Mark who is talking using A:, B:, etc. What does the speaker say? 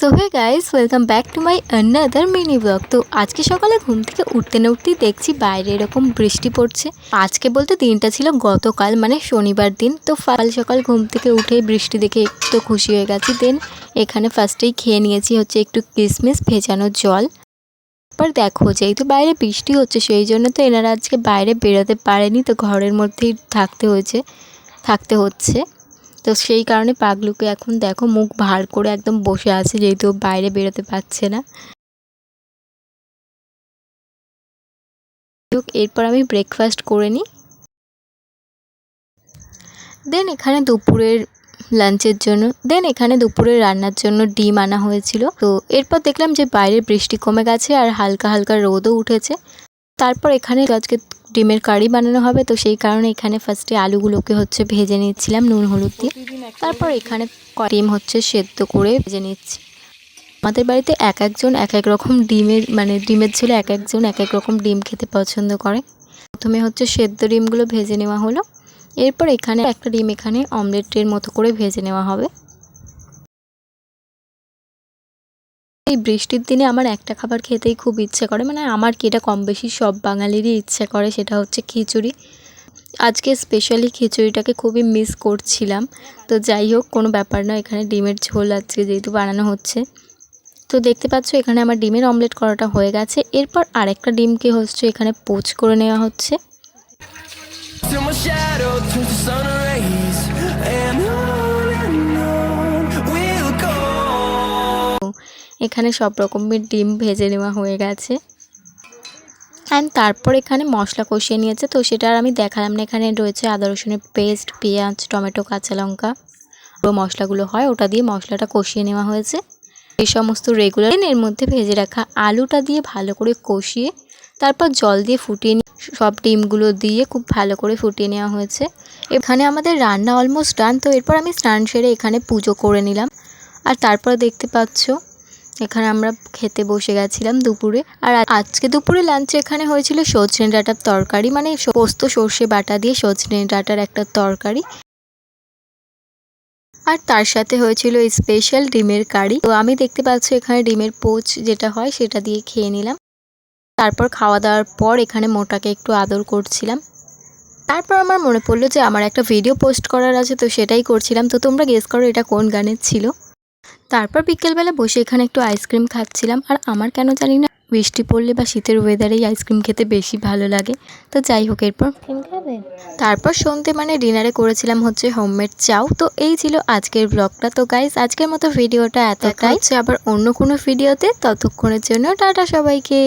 A: So hey guys welcome back to my another mini vlog তো আজকে সকালে ঘুম থেকে উঠতে না উঠতেই দেখছি বাইরে এরকম বৃষ্টি পড়ছে। আজকে বলতে দিনটা ছিল গতকাল মানে শনিবার দিন। তো ফাল সকাল ঘুম থেকে উঠে বৃষ্টি দেখে একটু খুশি হয়ে গেছি। দেন এখানে ফার্স্টেই খেয়ে নিয়েছি হচ্ছে একটু কিশমিশ ভেজানো জল। তারপর দেখো যেহেতু বাইরে বৃষ্টি হচ্ছে, সেই জন্য তো এনারা আজকে বাইরে বেরোতে পারেনি। তো ঘরের মধ্যেই থাকতে হয়েছে, থাকতে হচ্ছে। তো সেই কারণে পাগলুকে এখন দেখো মুখ ভার করে একদম বসে আছে, যেহেতু বাইরে বেরোতে পারছে না। এরপর আমি ব্রেকফাস্ট করে নিই। দেন এখানে দুপুরের লাঞ্চের জন্য দেন এখানে দুপুরে রান্নার জন্য ডিম আনা হয়েছিল। তো এরপর দেখলাম যে বাইরে বৃষ্টি কমে গেছে আর হালকা হালকা রোদও উঠেছে। তারপর এখানে আজকে ডিমের কারি বানানো হবে, তো সেই কারণে এখানে ফার্স্টে আলুগুলোকে হচ্ছে ভেজে নিচ্ছিলাম নুন, হলুদ দিয়ে। তারপর এখানে ডিম হচ্ছে সেদ্ধ করে ভেজে নিচ্ছি। আমাদের বাড়িতে এক একজন এক এক রকম ডিমের মানে ডিমের ছেলে এক একজন এক এক রকম ডিম খেতে পছন্দ করে। প্রথমে হচ্ছে সেদ্ধ ডিমগুলো ভেজে নেওয়া হলো। এরপর এখানে একটা ডিম এখানে অমলেটের মতো করে ভেজে নেওয়া হবে। এই বৃষ্টির দিনে আমার একটা খাবার খেতেই খুব ইচ্ছে করে। মানে আমার কি এটা কম বেশি সব বাঙালিরই ইচ্ছে করে, সেটা হচ্ছে খিচুড়ি। আজকে স্পেশালি খিচুড়িটাকে খুবই মিস করছিলাম। তো যাই হোক কোনো ব্যাপার না এখানে ডিমের ঝোল আজকে যেহেতু বানানো হচ্ছে। তো দেখতে পাচ্ছ এখানে আমার ডিমের অমলেট করাটা হয়ে গেছে। এরপর আরেকটা ডিমকে হচ্ছে এখানে পোচ করে নেওয়া হচ্ছে. এখানে সব রকমের ডিম ভেজে নেওয়া হয়ে গেছে। অ্যান্ড তারপর এখানে মশলা কষিয়ে নিয়েছে, তো সেটা আর আমি দেখালাম না। এখানে রয়েছে আদা, রসুনের পেস্ট পেঁয়াজ, টমেটো, কাঁচা লঙ্কা। ও মশলাগুলো হয়, ওটা দিয়ে মশলাটা কষিয়ে নেওয়া হয়েছে। এই সমস্ত রেগুলার এর মধ্যে ভেজে রাখা আলুটা দিয়ে ভালো করে কষিয়ে, তারপর জল দিয়ে ফুটিয়ে নিয়ে, সব ডিমগুলো দিয়ে খুব ভালো করে ফুটিয়ে নেওয়া হয়েছে। এখানে আমাদের রান্না অলমোস্ট ডান তো এরপর আমি স্নান সেরে এখানে পুজো করে নিলাম। আর তারপর দেখতে পাচ্ছ এখানে আমরা খেতে বসে গেছিলাম দুপুরে। আর আজকে দুপুরে লাঞ্চে এখানে হয়েছিল সজনে ডাঁটার তরকারি মানে পোস্ত, সর্ষে বাটা দিয়ে সজনে ডাঁটার একটা তরকারি। আর তার সাথে হয়েছিল স্পেশাল ডিমের কারি। তো আমি দেখতে পাচ্ছি এখানে ডিমের পোচ যেটা হয় সেটা দিয়ে খেয়ে নিলাম। তারপর খাওয়া দাওয়ার পর এখানে মোটাকে একটু আদর করছিলাম। তারপর আমার মনে পড়ল যে আমার একটা ভিডিও পোস্ট করার আছে, তো সেটাই করছিলাম। তো তোমরা গেস করো এটা কোন গানের ছিল? তারপর বিকেলবেলা বসে এখানে একটু আইসক্রিম খাচ্ছিলাম। আর আমার কেন জানি না বৃষ্টি পড়লে বা শীতের ওয়েদারেই আইসক্রিম খেতে বেশি ভালো লাগে। তো যাই হোক এরপর। তারপর সন্ধ্যে মানে ডিনারে করেছিলাম হচ্ছে হোমমেড চাও। তো এই ছিল আজকের ব্লগটা তো গাইজ আজকের মতো ভিডিওটা এতটাই। আবার অন্য কোনো ভিডিওতে ততক্ষণের জন্য টাটা সবাইকে।